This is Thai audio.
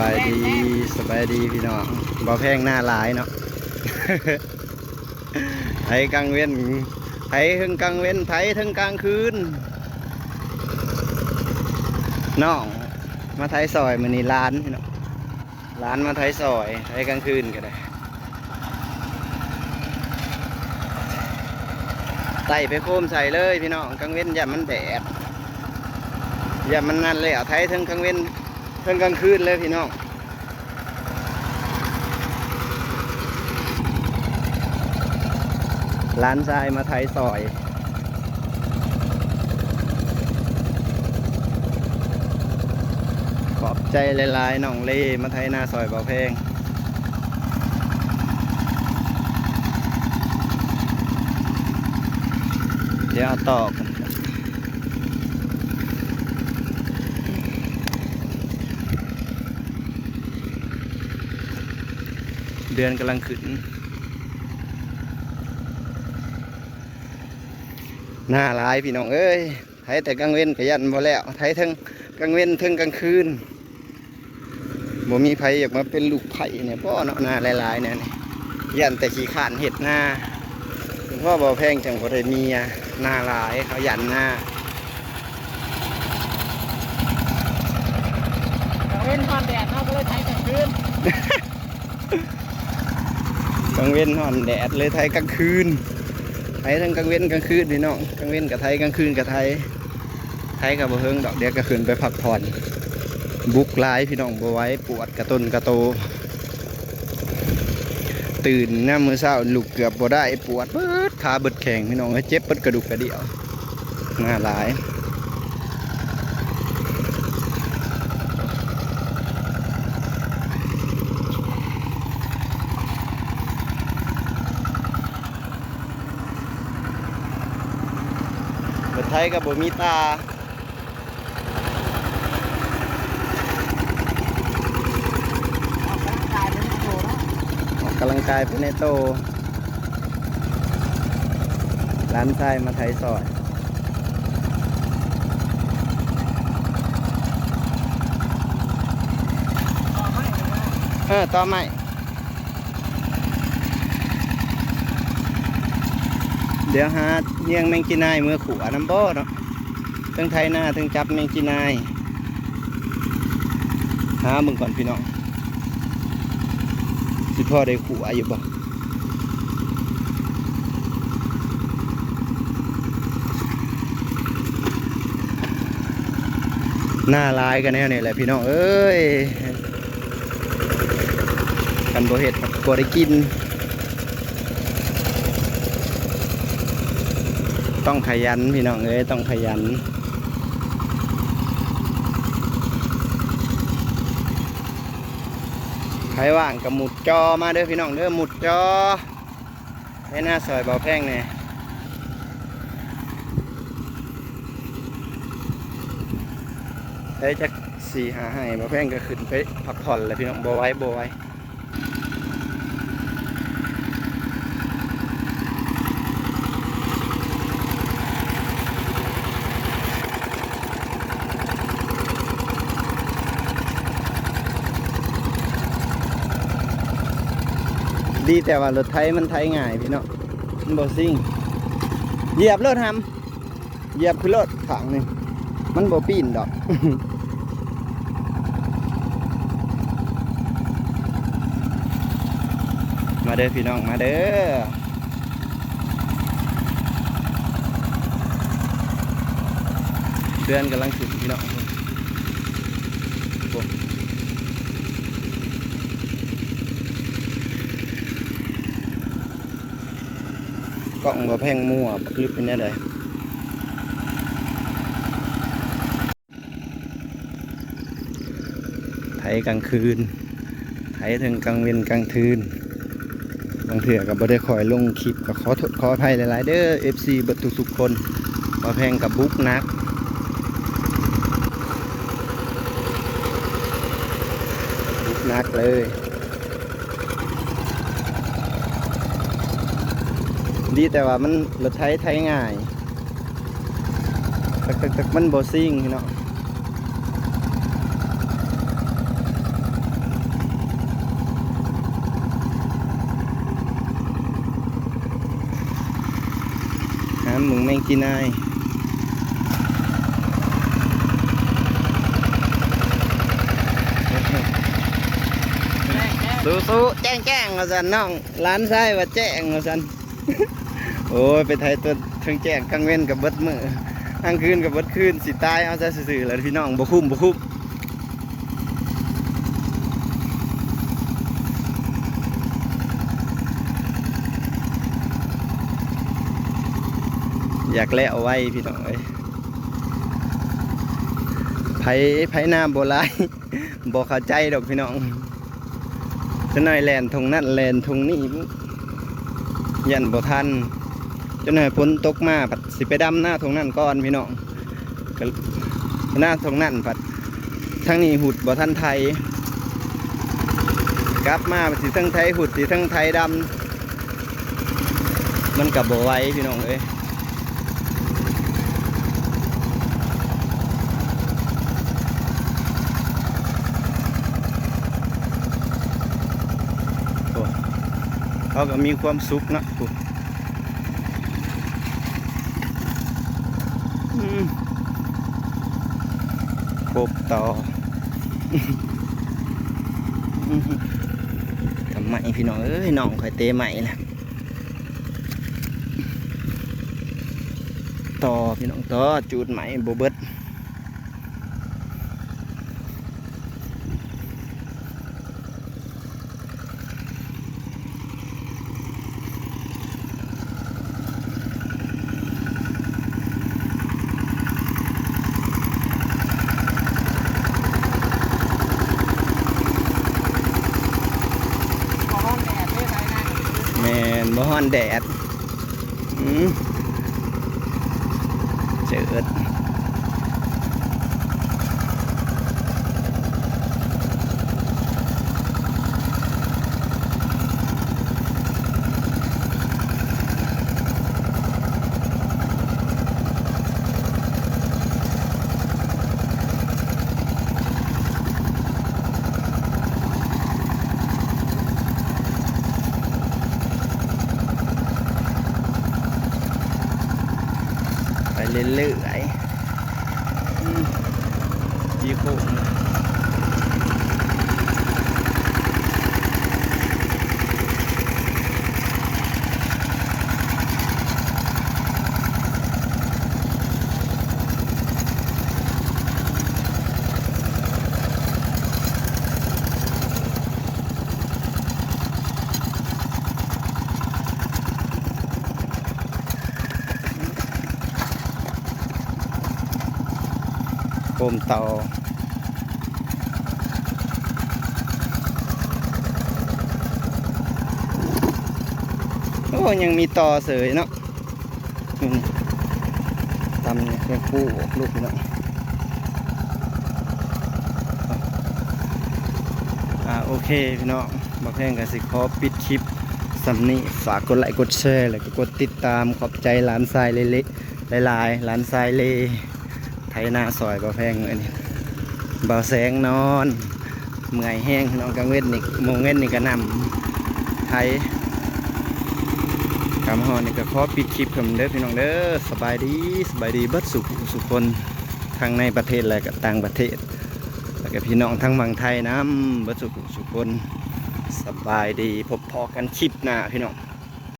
บายดีสบายดีพี่น้องบ่แพงหน้าหลายเนาะไผกลางเว้นไผถึงกลางเว้นไผถึงกลางคืนน้องมาไทยซอยมื้อนี้ร้านพี่น้องร้านมาไทยซอยไทยกลางคืนก็ได้ใส่ไปโคมใส่เลยพี่น้องกลางเว้นอย่ามันแดดอย่ามันนั่นเลยอะไทยถึงกลางเว้น ถึงกลางคืนเลยพี่น้องร้านทรายมาไทยซอยขอบใจหลายๆน้องเล่มาไทยหน้าซอยเบาเพลงเดี๋ยวต่อ เดือนกำลังขึ้นหน้าหลายพี่น้องเอ้ยไทยแต่กลางเว้นก็ยันบ่แล้วไทยทั้งกลางเว้นทั้งกลางคืนบ่มีไผอยากมาเป็นลูกไผ่เนี่ยพ่อเนาะหน้าหลายๆเนี่ยนี่ยันแต่ขี้ขานเห็ดหน้าคุณพ่อบ่แพงจังบ่ได้มีอะหน้าหลายเขายันหน้าเว้นความแดดเนาะก็เลยใช้กลางคืน กลางเว้นหอนแดดเลยไทยกลางคืนไทยทั้งกลางเว้นกลางคืนพี่น้องกลางเว้นกับไทยกลางคืนกับไทยไทยกับบ่เฮิงดอกเดียวก็ขึ้นไปพักผ่อน บุกหลายพี่น้องบ่ไว้ปวดกระต้นกระโต ตื่นหน้ำมือเช้าลุกเกือบบ่ได้ปวดเบิดขาเบิดแข็งพี่น้องเอ้เจ็บเบิดกระดูกกระเดี่ยวหน้าหลาย เบิดไทยกับบ่มีตาออกกำลังกายเป็นโตเนาะออกกำลังกายไปในโต ร้านทรายมาไทยซอยเลยนะเออต่อไม่ ดี๋ยวหาเลี้ยงแมงจีนายมือขู่น้ำบ่อเนาะทั้งไทยหน้าทั้งจับแมงจีนายหามึงก่อนพี่น้องสิพ่อได้ขู่อยู่บ่หน้าลายกันแน่เนี่ยแหละพี่น้องเอ้ยกันบ่เห็ดบ่ได้กิน ต้องขยันพี่น้องเอ้ยต้องขยันใครว่างกับหมุดจอมาเด้อพี่น้องเด้อหมุดจอให้หน้าซอยเบาแพงเนี่ยเฮ้ยจักสี่หาให้เบาแพงก็ขึ้นไปพักผ่อนแล้วพี่น้องบ่ไว้บ่ไว้ ดีแต่ว่ารถไทยมันไทยง่ายพี่เนาะมันบ่ซิ่งเหยียบรถทำเหยียบคือรถขังนี่มันบ่ปีนดอกมาเด้อพี่น้องมาเด้อเดือนกำลังขึ้นพี่น้อง กล้องมาแพงมั่วบักลึกเป็นแน่ใดไทยกลางคืนไทยถึงกลางเวนกลางคืน บางเถื่อกับบ่ได้คอยลงคลิปก็ขอโทษขออภัยหลายๆเด้อ FC บัตุกสุกคนมาแพงกับบุ๊กนักบุ๊กนักเลย ดีแต่ว่ามันรถไถไถง่ายตักตักตักมันบ่ซิ่งเนาะั้นมึงแม่งกินได้สู้ๆแจ้งๆว่าสันน้องร้านไส้ว่าแจ้งว่าสัน โอ้ยไปไทยตัวเทิงแจ้งกลางเว้นกับเบิดมือกลางคืนกับเบิดคืนสิตายเอาซะซื่อๆแล้วพี่น้องบ่คุ้มบ่คุ้มอยากแล้วเอาไว้พี่น้องเอ้ยไผไผหน้าโบราณบ่เข้าใจดอกพี่น้องจะหน่อยแลนทงนั่นแลนทงนี่ยันบ่ทัน จะหน่อยฝนตกมาผัดสิไปดำหน้าทงนั่นก่อนพี่น้องหน้าทงนั่นผัดทั้งนี้หุดบ่ทันไทยกลับมาสิทั้งไทยหุดสิทั้งไทยดำมันกับบ่ไว้พี่น้องเอ้ยเขาก็มีความสุขนะปุ๊อืม กบต่อทำไมพี่น้องเอ้ยน้องคอยเตะใหม่ละต่อพี่น้องต่อจูดใหม่โบเบิดแมนบ่ฮ้ อนแดด อืมเจิดไปเรื่อย ๆ มเตาโอ้ยังมีต่อเสยเนาะอืมตำเนี่ยเป็นคู่ออกลูกเนาะอ่าโอเคพี่น้องมาแพงกันสิขอปิดคลิปสำนี้ฝากกดไลค์กดแชร์แล้วก็กดติดตามขอบใจหลานทรายเล็กๆหลายๆหลานทรายเลไทยนาซอยบ่แพงอันนี้เบาแสงนอนเมื่อยแห้งน้องกังเว้นนี่โมงเว้นนี่ก็นำไทยกำฮอนี่ก็ขอปิดคลิปคำเด้อพี่น้องเด้อสบายดีสบายดีเบิดสุขสุขคนทั้งในประเทศและก็ต่างประเทศแล้วก็พี่น้องทั้งเมืองไทยน้ำเบิดสุขสุขคนสบายดีพบพอกันคลิปหน้าพี่น้อง